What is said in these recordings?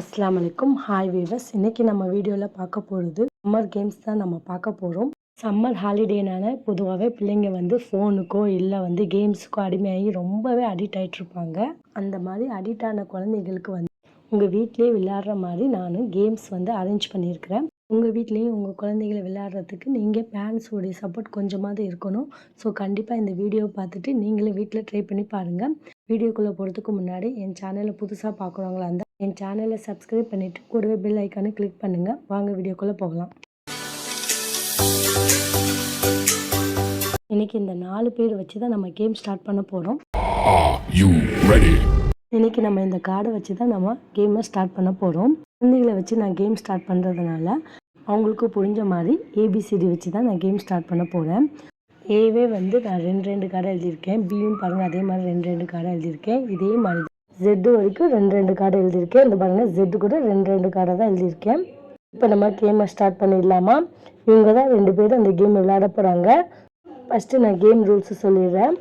அஸ்லாம் வலைக்கும் hi viewers இன்றைக்கி நம்ம வீடியோவில் பார்க்க போகிறது சம்மர் கேம்ஸ் தான் நம்ம பார்க்க போகிறோம் சம்மர் ஹாலிடேனால பொதுவாகவே பிள்ளைங்க வந்து ஃபோனுக்கோ இல்லை வந்து கேம்ஸுக்கோ அடிமையாகி ரொம்பவே அடிக்ட் ஆகிட்ருப்பாங்க அந்த மாதிரி அடிக்ட் ஆன குழந்தைங்களுக்கு வந்து உங்கள் வீட்டிலேயே விளையாடுற மாதிரி நான் கேம்ஸ் வந்து அரேஞ்ச் பண்ணியிருக்கிறேன். உங்கள் வீட்லேயும் உங்கள் குழந்தைகளை விளையாடுறதுக்கு நீங்கள் பேரண்ட்ஸோடைய சப்போர்ட் கொஞ்சமாவது இருக்கணும். ஸோ கண்டிப்பாக இந்த வீடியோவை பார்த்துட்டு நீங்களும் வீட்டில் ட்ரை பண்ணி பாருங்கள் வீடியோக்குள்ளே போகிறதுக்கு முன்னாடி என் சேனலை புதுசாக பார்க்குறவங்களா இருந்தால் என் சேனலை சப்ஸ்கிரைப் பண்ணிவிட்டு கூடவே பெல் ஐக்கானை கிளிக் பண்ணுங்கள் வாங்க வீடியோக்குள்ளே போகலாம். இன்றைக்கி இந்த நாலு பேர் வச்சு தான் நம்ம கேம் ஸ்டார்ட் பண்ண போகிறோம்? இன்றைக்கி நம்ம இந்த கார்டை வச்சு தான் நம்ம கேமை ஸ்டார்ட் பண்ண போகிறோம் குழந்தைகளை வச்சு நான் கேம் ஸ்டார்ட் பண்ணுறதுனால அவங்களுக்கு புரிஞ்ச மாதிரி ஏபிசிடி வச்சு தான் நான் கேம் ஸ்டார்ட் பண்ண போகிறேன் ஏவே வந்து நான் ரெண்டு ரெண்டு கார்டை எழுதியிருக்கேன். பியும் பாருங்கள் அதே மாதிரி ரெண்டு ரெண்டு கார்டை எழுதியிருக்கேன். இதே மாதிரி ஜெட்டு வரைக்கும் ரெண்டு ரெண்டு கார்டை எழுதியிருக்கேன். இந்த பாருங்கள் ஜெட்டு கூட ரெண்டு ரெண்டு கார்டை தான் எழுதியிருக்கேன். இப்போ நம்ம கேமை ஸ்டார்ட் பண்ணிடலாமா? இவங்க தான் ரெண்டு பேரும் அந்த கேம் விளையாட போகிறாங்க ஃபஸ்ட்டு நான் கேம் ரூல்ஸு சொல்லிடுறேன்.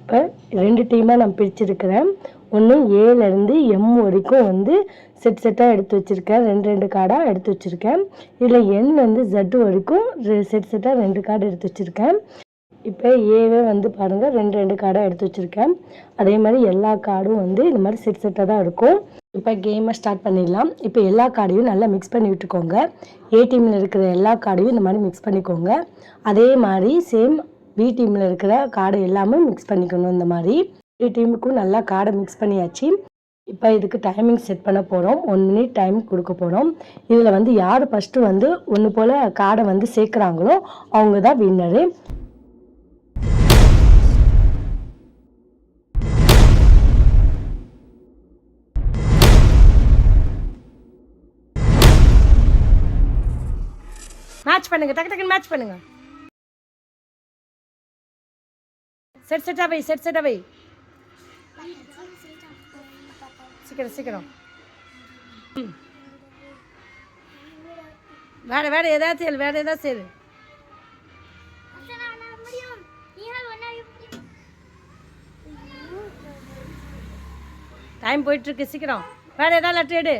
இப்போ ரெண்டு டீமாக நான் பிரிச்சிருக்கிறேன். ஒன்று ஏலேருந்து எம் வரைக்கும் வந்து செட் செட்டாக எடுத்து வச்சுருக்கேன். ரெண்டு ரெண்டு கார்டாக எடுத்து வச்சுருக்கேன். இதில் என்லேருந்து ஜெட் வரைக்கும் செட் செட்டாக ரெண்டு கார்டு எடுத்து வச்சுருக்கேன். இப்போ ஏவே வந்து பாருங்கள் ரெண்டு ரெண்டு கார்டாக எடுத்து வச்சுருக்கேன். அதே மாதிரி எல்லா கார்டும் வந்து இந்த மாதிரி செட் செட்டாக தான் இருக்கும். இப்போ கேமை ஸ்டார்ட் பண்ணிடலாம். இப்போ எல்லா கார்டையும் நல்லா மிக்ஸ் பண்ணி விட்டுக்கோங்க. ஏ டீமில் இருக்கிற எல்லா கார்டையும் இந்த மாதிரி மிக்ஸ் பண்ணிக்கோங்க. அதே மாதிரி சேம் பி டீமில் இருக்கிற கார்டு எல்லாமே மிக்ஸ் பண்ணிக்கணும் இந்த மாதிரி. பி டீமுக்கும் நல்லா கார்டை மிக்ஸ் பண்ணியாச்சு. இப்போ இதுக்கு டைமிங் செட் பண்ண போகிறோம் ஒன் மினிட் டைம் கொடுக்க போகிறோம் இதில் வந்து யார் ஃபஸ்ட்டு வந்து ஒன்று போல் கார்டை வந்து சேர்க்குறாங்களோ அவங்க தான் வின்னரு மேட்ச் பண்ணுங்க. டக்கு டக்குன்னு மேட்ச் பண்ணுங்க. செட் செட்டா வை செட் செட்டா வை. சீக்கிரம் சீக்கிரம். ம். வேற வேற ஏதாவது செய்யல வேற ஏதாவது செய்யுது டைம் போயிட்டு இருக்கு சீக்கிரம். வேற ஏதாவது லெட்டர் எடு.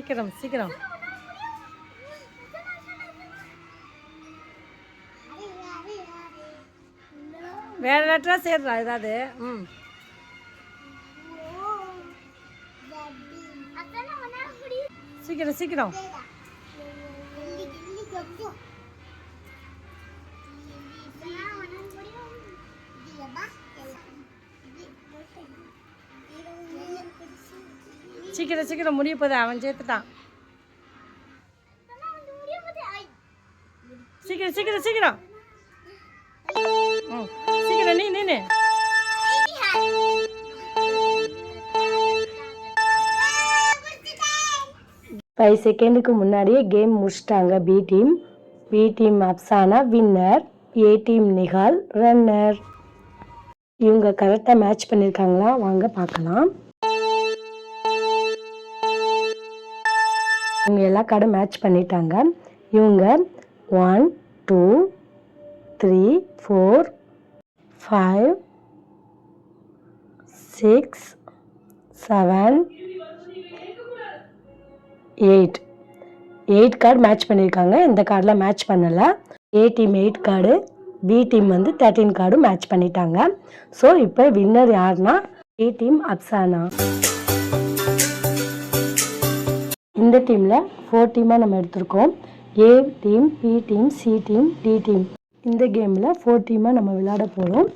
சீக்கிரம் சீக்கிரம் வேற லெட்டரா சேர்றா ஏதாவது ம் சீக்கிரம் சீக்கிரம் சீக்கிரம் சீக்கிரம் முடிய போது அவன் சேர்த்துட்டான். சீக்கிரம் சீக்கிரம் சீக்கிரம். சீக்கிரம் நீ நீனு ஃபைவ் செகண்டுக்கு முன்னாடியே கேம் முடிச்சிட்டாங்க B team B team Afsana winner A team Nikhal runner இவங்க கரெக்டாக மேட்ச் பண்ணியிருக்காங்களா வாங்க பார்க்கலாம். இவங்க எல்லா கார்டும் மேட்ச் பண்ணிட்டாங்க. இவங்க one two three four five six seven eight eight card match பண்ணியிருக்காங்க. இந்த கார்டில் மேட்ச் பண்ணலை. A team eight card B team வந்து தேர்ட்டீன் கார்டும் மேட்ச் பண்ணிட்டாங்க. ஸோ இப்போ வின்னர் யாருன்னா ஏ டீம் அப்சானா. இந்த டீமில் ஃபோர் டீமாக நம்ம எடுத்திருக்கோம். A team B team C team D team இந்த கேமில் ஃபோர் டீமாக நம்ம விளையாட போகிறோம்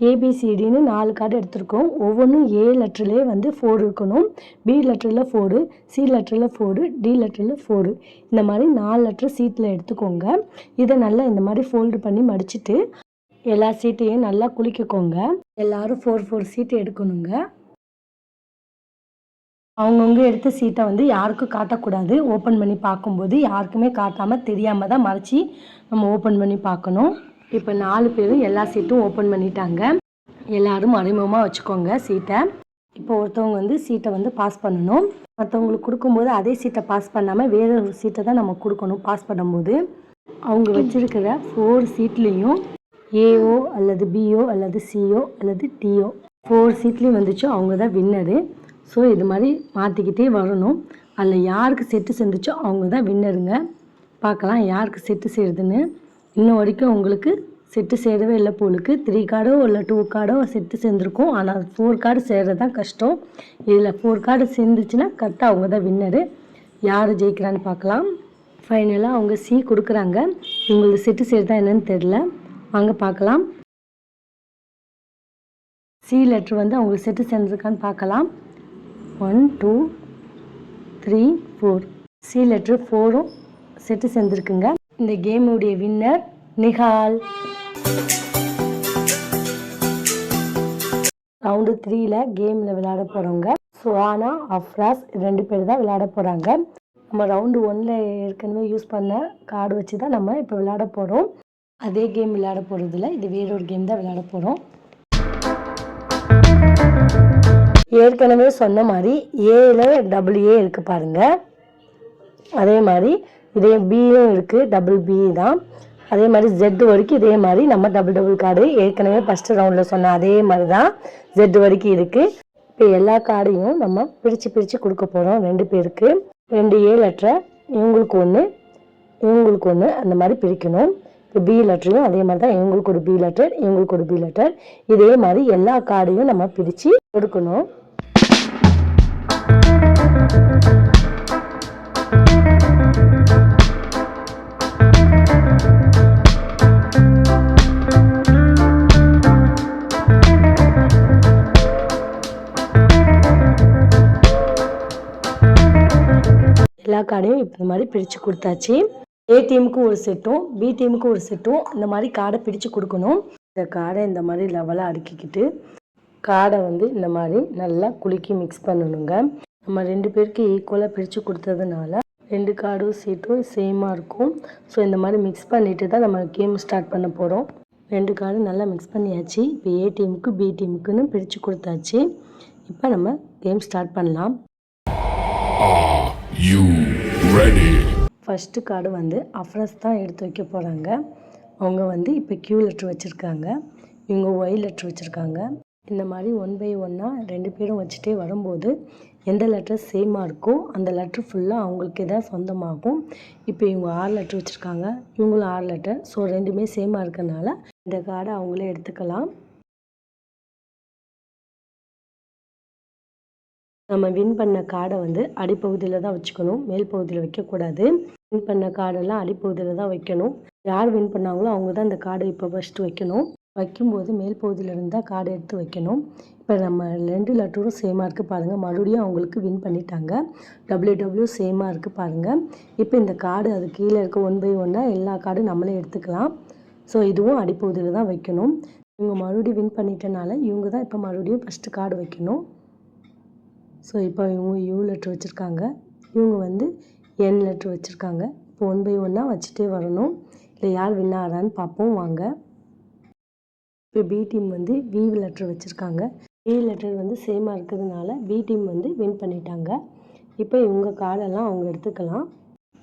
ஏபிசிடின்னு நாலு கார்டு எடுத்திருக்கோம். ஒவ்வொன்றும் ஏ லெட்டர்லேயே வந்து ஃபோர் இருக்கணும். பி லெட்டரில் ஃபோரு சி லெட்டரில் ஃபோரு டி லெட்டரில் ஃபோரு இந்த மாதிரி நாலு லெட்டர் சீட்டில் எடுத்துக்கோங்க. இதை நல்லா இந்த மாதிரி ஃபோல்டு பண்ணி மடிச்சிட்டு எல்லா சீட்டையும் நல்லா குளிக்கக்கோங்க எல்லாரும் ஃபோர் ஃபோர் சீட்டு எடுக்கணுங்க. அவங்கவுங்க எடுத்த சீட்டை வந்து யாருக்கும் காட்டக்கூடாது. ஓப்பன் பண்ணி பார்க்கும்போது யாருக்குமே காட்டாமல் தெரியாமல் தான் மறைச்சி நம்ம ஓப்பன் பண்ணி பார்க்கணும். இப்போ நாலு பேரும் எல்லா சீட்டும் ஓப்பன் பண்ணிட்டாங்க. எல்லாரும் அறிமுகமாக வச்சுக்கோங்க சீட்டை இப்போ ஒருத்தவங்க வந்து சீட்டை வந்து பாஸ் பண்ணணும். மற்றவங்களுக்கு கொடுக்கும்போது அதே சீட்டை பாஸ் பண்ணாமல் வேற ஒரு சீட்டை தான் நம்ம கொடுக்கணும் பாஸ் பண்ணும்போது. அவங்க வச்சுருக்கிற ஃபோர் சீட்லேயும் ஏஓ அல்லது பிஓ அல்லது சிஓ அல்லது டிஓ ஃபோர் சீட்லேயும் வந்துச்சோ. அவங்க தான் வின்னரு ஸோ இது மாதிரி மாற்றிக்கிட்டே வரணும். அதில் யாருக்கு செட்டு சேர்ந்துச்சோ அவங்க தான் வின்னருங்க பார்க்கலாம் யாருக்கு செட்டு சேருதுன்னு. இன்ன வரைக்கும் உங்களுக்கு செட்டு சேரவே இல்லை போலுக்கு த்ரீ கார்டோ இல்லை டூ கார்டோ செட்டு சேர்ந்துருக்கும். ஆனால் ஃபோர் கார்டு சேர்றது தான் கஷ்டம். இதில் ஃபோர் கார்டு சேர்ந்துச்சுன்னா கரெக்டாக அவங்க தான் வின்னரு யார் ஜெயிக்கிறான்னு பார்க்கலாம். ஃபைனலாக அவங்க சி கொடுக்குறாங்க. இவங்களுக்கு செட்டு சேருதா என்னன்னு தெரில வாங்க பார்க்கலாம். சி லெட்ரு வந்து அவங்களுக்கு செட்டு சேர்ந்துருக்கான்னு பார்க்கலாம். One two three four C letter ஃபோரும் set சேர்ந்துருக்குங்க. இந்த கேமுடைய வின்னர் நிஹால். ரவுண்டு த்ரீல கேமில் விளையாட போகிறவங்க சுவானா அஃப்ராஸ் ரெண்டு பேர் தான் விளையாட போகிறாங்க நம்ம ரவுண்டு ஒன்ல ஏற்கனவே யூஸ் பண்ண கார்டு வச்சு தான் நம்ம இப்போ விளையாட போகிறோம் அதே கேம் விளையாட போகிறதில்ல இது வேறொரு கேம் தான் விளையாட போகிறோம் ஏற்கனவே சொன்ன மாதிரி ஏல டபுள் ஏ இருக்குது பாருங்கள் அதே மாதிரி இதே பியும் இருக்குது டபுள் பி தான். அதே மாதிரி ஜெட் வரைக்கும் இதே மாதிரி நம்ம டபுள் டபுள் கார்டு ஏற்கனவே ஃபஸ்ட்டு ரவுண்டில் சொன்ன அதே மாதிரி தான் ஜெட் வரைக்கும் இருக்குது இப்போ எல்லா கார்டையும் நம்ம பிரித்து பிரித்து கொடுக்க போகிறோம் ரெண்டு பேருக்கு. ரெண்டு ஏ லெட்டரை இவங்களுக்கு ஒன்று இவங்களுக்கு ஒன்று அந்த மாதிரி பிரிக்கணும். இப்போ பி லெட்டரையும் அதே மாதிரி தான் இவங்களுக்கு ஒரு பி லெட்டர் இவங்களுக்கு ஒரு பி லெட்டர் இதே மாதிரி எல்லா கார்டையும் நம்ம பிரித்து கொடுக்கணும். எல்லா கார்டையும் இப்போ இந்த மாதிரி பிரித்து கொடுத்தாச்சு. ஏ டீமுக்கு ஒரு செட்டும் பி டீமுக்கு ஒரு செட்டும் இந்த மாதிரி கார்டை பிரித்து கொடுக்கணும். இந்த கார்டை இந்த மாதிரி லெவலாக அடுக்கிக்கிட்டு கார்டை வந்து இந்த மாதிரி நல்லா குலுக்கி மிக்ஸ் பண்ணணுங்க. நம்ம ரெண்டு பேருக்கு ஈக்குவலாக பிரித்து கொடுத்ததுனால ரெண்டு கார்டும் சீட்டும் சேமாக இருக்கும். ஸோ இந்த மாதிரி மிக்ஸ் பண்ணிட்டு தான் நம்ம கேம் ஸ்டார்ட் பண்ண போகிறோம் ரெண்டு கார்டும் நல்லா மிக்ஸ் பண்ணியாச்சு. இப்போ ஏ டீமுக்கு பி டீமுக்குன்னு பிரித்து கொடுத்தாச்சு. இப்போ நம்ம கேம் ஸ்டார்ட் பண்ணலாம்? ஃபஸ்ட்டு கார்டு வந்து அஃப்ரஸ் தான் எடுத்து வைக்க போகிறாங்க அவங்க வந்து இப்போ கியூ லெட்ரு வச்சுருக்காங்க. இவங்க ஒய் லெட்ரு வச்சுருக்காங்க. இந்த மாதிரி ஒன் பை ஒன்னாக ரெண்டு பேரும் வச்சுட்டே வரும்போது எந்த லெட்டர் சேமாக இருக்கோ அந்த லெட்ரு ஃபுல்லாக அவங்களுக்கு தான் சொந்தமாகும். இப்போ இவங்க ஆறு லெட்ரு வச்சுருக்காங்க. இவங்களும் ஆறு லெட்டர் ஸோ ரெண்டுமே சேமாக இருக்கறனால இந்த கார்டை அவங்களே எடுத்துக்கலாம். நம்ம வின் பண்ண கார்டை வந்து அடிப்பகுதியில் தான் வச்சுக்கணும். மேல் பகுதியில் வைக்கக்கூடாது. வின் பண்ண கார்டெல்லாம் அடிப்பகுதியில் தான் வைக்கணும். யார் வின் பண்ணாங்களோ அவங்க தான் இந்த கார்டை இப்போ ஃபஸ்ட்டு வைக்கணும். வைக்கும்போது மேல் பகுதியில் இருந்தால் கார்டை எடுத்து வைக்கணும். இப்போ நம்ம ரெண்டு லெட்டரும் சேமாக இருக்குது பாருங்கள் மறுபடியும் அவங்களுக்கு வின் பண்ணிட்டாங்க. டபிள்யூ டபிள்யூ சேமாக இருக்குது பாருங்கள் இப்போ இந்த கார்டு அது கீழே இருக்க ஒன் பை ஒன்னாக எல்லா கார்டும் நம்மளே எடுத்துக்கலாம். ஸோ இதுவும் அடிப்பகுதியில் தான் வைக்கணும். இவங்க மறுபடியும் வின் பண்ணிட்டனால இவங்க தான் இப்போ மறுபடியும் ஃபஸ்ட்டு கார்டு வைக்கணும். ஸோ இப்போ இவங்க யூ லெட்ரு வச்சுருக்காங்க. இவங்க வந்து என் லெட்ரு வச்சுருக்காங்க. இப்போ ஒன் பை ஒன்னாக வச்சுட்டே வரணும். இல்லை யார் வின் ஆகிறான்னு பார்ப்போம். வாங்க. இப்போ பி டீம் வந்து வி லெட்டர் வச்சுருக்காங்க. வி லெட்டர் வந்து சேமாக இருக்கிறதுனால பி டீம் வந்து வின் பண்ணிட்டாங்க. இப்போ இவங்க கார்டெல்லாம் அவங்க எடுத்துக்கலாம்.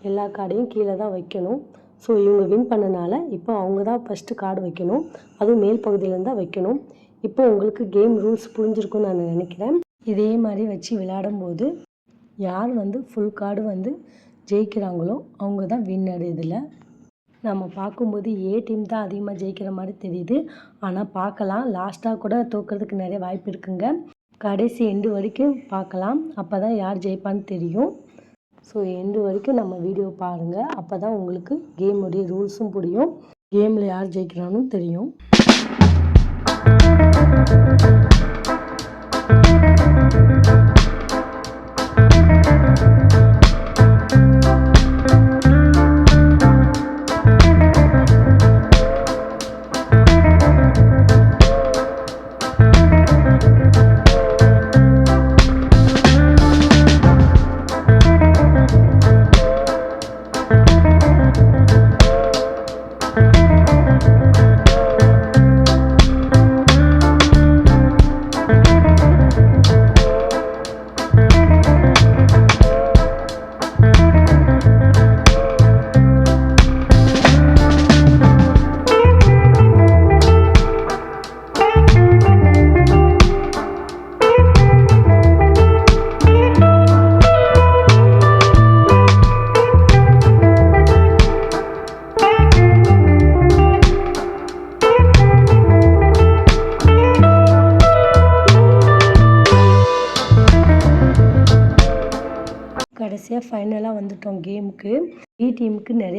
எல்லா கார்டையும் கீழே தான் வைக்கணும். ஸோ இவங்க வின் பண்ணனால இப்போ அவங்க தான் ஃபஸ்ட்டு கார்டு வைக்கணும். அதுவும் மேல் பகுதியிலேருந்து தான் வைக்கணும். இப்போ உங்களுக்கு கேம் ரூல்ஸ் புரிஞ்சிருக்கும்னு நான் நினைக்கிறேன். இதே மாதிரி வச்சு விளையாடும்போது யார் வந்து ஃபுல் கார்டு வந்து ஜெயிக்கிறாங்களோ அவங்க தான் வின்னர் இதில். நம்ம பார்க்கும்போது ஏ டீம் தான் அதிகமாக ஜெயிக்கிற மாதிரி தெரியுது. ஆனால் பார்க்கலாம். லாஸ்ட்டாக கூட தோக்கிறதுக்கு நிறைய வாய்ப்பு இருக்குங்க. கடைசி எண்டு வரைக்கும் பார்க்கலாம். அப்போ தான் யார் ஜெயிப்பான்னு தெரியும். ஸோ எண்டு வரைக்கும் நம்ம வீடியோ பாருங்கள் அப்போ தான் உங்களுக்கு கேமுடைய ரூல்ஸும் புரியும். கேமில் யார் ஜெயிக்கிறான்னு தெரியும்.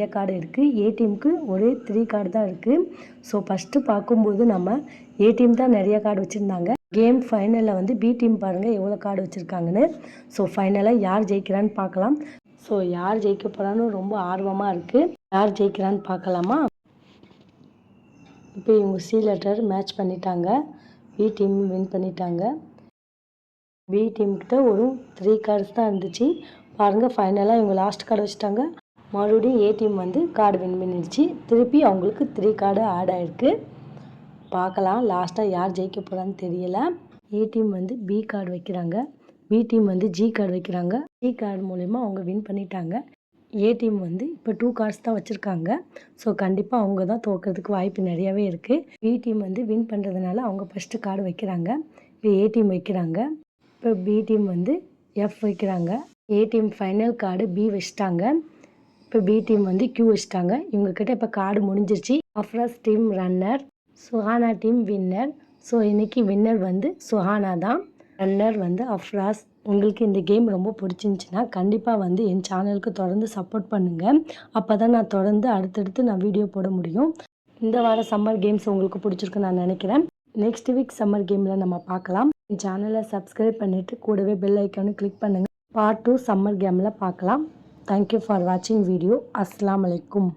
நிறைய கார்டு இருக்குது ஏடிஎம்க்கு ஒரே த்ரீ கார்டு தான் இருக்குது ஸோ ஃபஸ்ட்டு பார்க்கும்போது நம்ம ஏடிஎம் தான் நிறைய கார்டு வச்சுருந்தாங்க. கேம் ஃபைனலில் வந்து பி டீம் பாருங்கள் எவ்வளோ கார்டு வச்சுருக்காங்கன்னு. ஸோ ஃபைனலாக யார் ஜெயிக்கிறான்னு பார்க்கலாம். ஸோ யார் ஜெயிக்க போகிறான்னு ரொம்ப ஆர்வமாக இருக்குது யார் ஜெயிக்கிறான்னு பார்க்கலாமா? இப்போ இவங்க சி லெட்டர் மேட்ச் பண்ணிட்டாங்க. பி டீம் வின் பண்ணிட்டாங்க. பி டீம்கிட்ட ஒரு த்ரீ கார்ட்ஸ் தான் இருந்துச்சு. பாருங்கள் ஃபைனலாக இவங்க லாஸ்ட் கார்டு வச்சுட்டாங்க. மறுபடியும் ஏடிஎம் வந்து கார்டு வின் பண்ணிடுச்சு திருப்பி அவங்களுக்கு த்ரீ கார்டு ஆட் ஆகிருக்கு பார்க்கலாம் லாஸ்ட்டாக யார் ஜெயிக்க போகிறான்னு தெரியல. ஏ டீம் வந்து பி கார்டு வைக்கிறாங்க. பி டீம் வந்து ஜி கார்டு வைக்கிறாங்க. ஜி கார்டு மூலயமா அவங்க வின் பண்ணிட்டாங்க. ஏ டீம் வந்து இப்போ டூ கார்ட்ஸ் தான் வச்சுருக்காங்க. ஸோ கண்டிப்பாக அவங்க தான் தோக்கிறதுக்கு வாய்ப்பு நிறையாவே இருக்குது பி டீம் வந்து வின் பண்ணுறதுனால அவங்க ஃபஸ்ட்டு கார்டு வைக்கிறாங்க. இப்போ ஏ டீம் வைக்கிறாங்க. இப்போ பி டீம் வந்து எஃப் வைக்கிறாங்க. A team final card B வச்சிட்டாங்க. இப்போ பி டீம் வந்து கியூ வச்சுட்டாங்க. இவங்கக்கிட்ட இப்போ கார்டு முடிஞ்சிருச்சு. Afras team runner Suhana team winner so இன்னைக்கு வின்னர் வந்து சுஹானா தான். ரன்னர் வந்து அஃப்ராஸ் உங்களுக்கு இந்த கேம் ரொம்ப பிடிச்சிருந்துச்சின்னா கண்டிப்பாக வந்து என் சேனலுக்கு தொடர்ந்து சப்போர்ட் பண்ணுங்கள் அப்போ தான் நான் தொடர்ந்து அடுத்தடுத்து நான் வீடியோ போட முடியும். இந்த வாரம் சம்மர் கேம்ஸ் உங்களுக்கு பிடிச்சிருக்குன்னு நான் நினைக்கிறேன். நெக்ஸ்ட் வீக் சம்மர் கேமில் நம்ம பார்க்கலாம். என் சேனலை சப்ஸ்கிரைப் பண்ணிவிட்டு கூடவே பெல் ஐக்கானு கிளிக் பண்ணுங்கள் பார்ட் டூ சம்மர் கேமில் பார்க்கலாம். தேங்க்யூ ஃபார் வாட்சிங் வீடியோ அஸ்லாம் அலைக்கும்